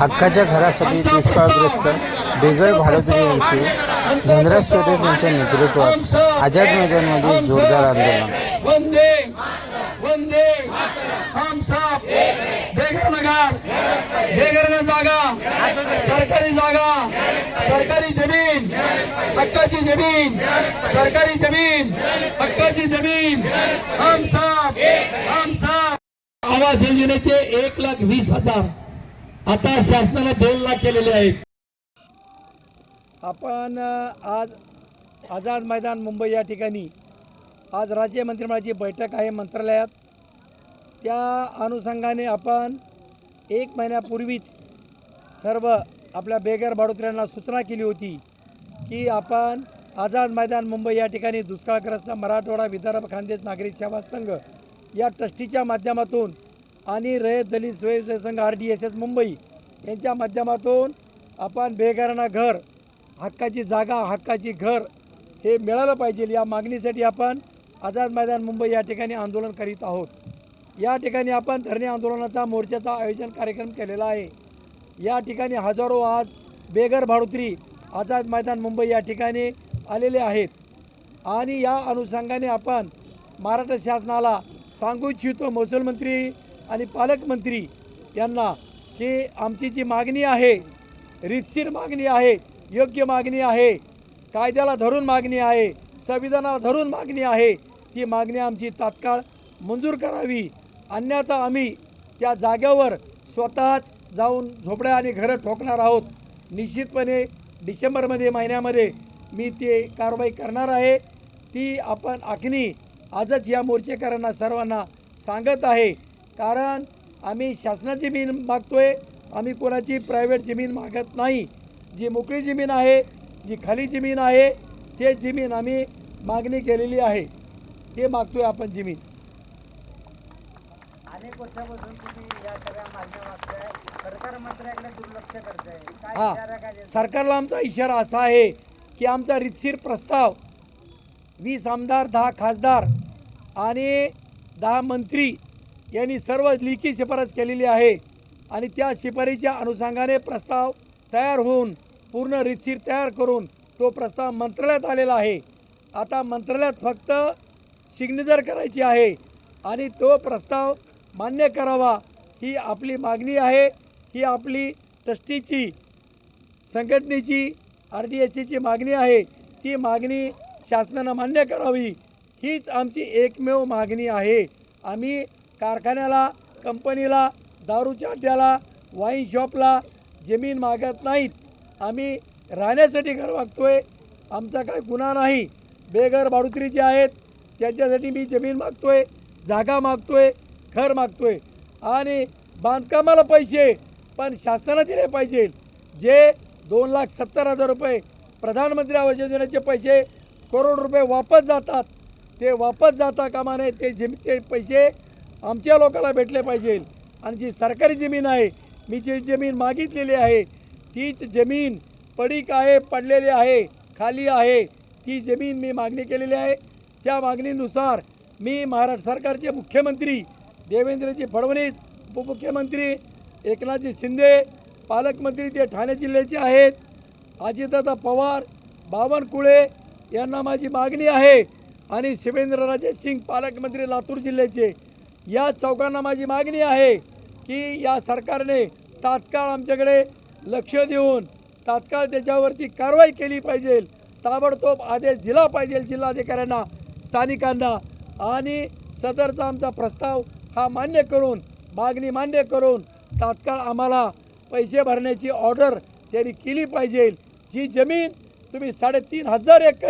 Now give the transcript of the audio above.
हक्काच्या घरासाठी दुष्काळग्रस्त बेगळ भाडोदरी यांचे धनराज चौधरी यांच्या नेतृत्वात आझाद मैदानमध्ये जोरदार आंदोलन. वंदे वंदे जागा. सरकारी जागा सरकारी जमीन हक्काची जमीन सरकारी जमीन हक्काची जमीन. हम सब आवास योजनेचे एक लाख वीस हजार. आता शासनाने दोन लाख केलेले आहेत. आपण आज आझाद मैदान मुंबई या ठिकाणी आज राज्य मंत्रिमंडळाची बैठक आहे मंत्रालयात. त्या अनुषंगाने आपण एक महिन्यापूर्वीच सर्व आपल्या बेगर बाडोत्र्यांना सूचना केली होती की आपण आझाद मैदान मुंबई या ठिकाणी दुष्काळग्रस्त मराठवाडा विदर्भ खानदेश नागरिक सेवा संघ या ट्रस्टीच्या माध्यमातून आणि Rayat Dalit Swayamsevak Sangh R D S S Mumbai यांच्या माध्यमातून आपण बेघरांना घर हक्काची जागा हक्काची घर हे मिळालं पाहिजे या मागणीसाठी आपण आझाद मैदान मुंबई या ठिकाणी आंदोलन करीत आहोत. या ठिकाणी आपण धरणे आंदोलनाचा मोर्चाचा आयोजन कार्यक्रम केलेला आहे. या ठिकाणी हजारो आज बेघर भाडोत्री आझाद मैदान मुंबई या ठिकाणी आलेले आहेत. आणि या अनुषंगाने आपण महाराष्ट्र शासनाला सांगू इच्छितो महसूल मंत्री आणि पालकमंत्री यांना की आमची जी मागणी आहे रीतशीर मागणी आहे योग्य मागणी आहे कायद्याला धरून मागणी आहे संविधानाला धरून मागणी आहे ती मागणी आमची तात्काळ मंजूर करावी. अन्यथा आम्ही त्या जागेवर स्वतःच जाऊन झोपड्या आणि घरं ठोकणार आहोत. निश्चितपणे डिसेंबरमध्ये महिन्यामध्ये मी ते कारवाई करणार आहे. ती आपण आखणी आजच या मोर्चेकरांना सर्वांना सांगत आहे. कारण आम्ही शासनाची जमीन मागतोय आम्ही कोणाची प्रायव्हेट जमीन मागत नाही. जी मोकळी जमीन आहे जी खाली जमीन आहे ते जमीन आम्ही मागणी केलेली आहे. ते मागतोय आपण जमीन. अनेक वर्षापासून तुम्ही या सगळ्या मागण्या मागताय. सरकार मात्र याकडे दुर्लक्ष करत आहे काय हा. इशारा काय देता? सरकारला आमचा इशारा असा आहे की आमचा रितशीर प्रस्ताव वीस आमदार दहा खासदार आणि दहा मंत्री यांनी सर्व लिखी शिफारस केलेली आहे. आणि त्या शिफारीच्या अनुषंगाने प्रस्ताव तयार होऊन पूर्ण रितशीर तयार करून तो प्रस्ताव मंत्रालयात आलेला आहे. आता मंत्रालयात फक्त सिग्नेचर करायची आहे. आणि तो प्रस्ताव मान्य करावा ही आपली मागणी आहे. ही आपली ट्रस्टीची संघटनेची आर डी एच सीची मागणी आहे. ती मागणी शासनानं मान्य करावी. हीच आमची एकमेव मागणी आहे. आम्ही कारखान्याला कंपनीला दारूच्या अड्ड्याला वाईन शॉपला जमीन मागत नाहीत. आम्ही राहण्यासाठी घर मागतोय. आमचा काय गुन्हा नाही. बेघर बाडुत्री जे आहेत त्यांच्यासाठी मी जमीन मागतोय जागा मागतोय घर मागतोय. आणि बांधकामाला पैसे पण शासनानं दिले पाहिजे. जे दोन लाख सत्तर हजार रुपये प्रधानमंत्री आवास योजनेचे पैसे करोड रुपये वापस जातात ते वापस जाता कामा नये ते जमी ते पैसे आमच्या लोकांना भेटले पाहिजे. आणि जी सरकारी जमीन आहे मी जी जमीन मागितलेली आहे तीच जमीन पडीक आहे पडलेली आहे खाली आहे ती जमीन मी मागणी केलेली आहे. त्या मागणीनुसार मी महाराष्ट्र सरकारचे मुख्यमंत्री देवेंद्रजी फडणवीस उपमुख्यमंत्री एकनाथजी शिंदे पालकमंत्री ते ठाणे जिल्ह्याचे आहेत. अजितदादा पवार बावनकुळे यांना माझी मागणी आहे. आणि शिवेंद्रराजे सिंग पालकमंत्री लातूर जिल्ह्याचे. या चौकांना माझी मागणी आहे की या सरकारने तात्काळ आमच्याकडे लक्ष देऊन तात्काळ त्याच्यावरती कारवाई केली पाहिजे ताबडतोब आदेश दिला पाहिजे जिल्हाधिकाऱ्यांना स्थानिकांना. आणि सदरचा आमचा प्रस्ताव हा मान्य करून मागणी मान्य करून तात्काळ आम्हाला पैसे भरण्याची ऑर्डर त्यांनी केली पाहिजे. जी जमीन तुम्ही साडेतीन हजार एकर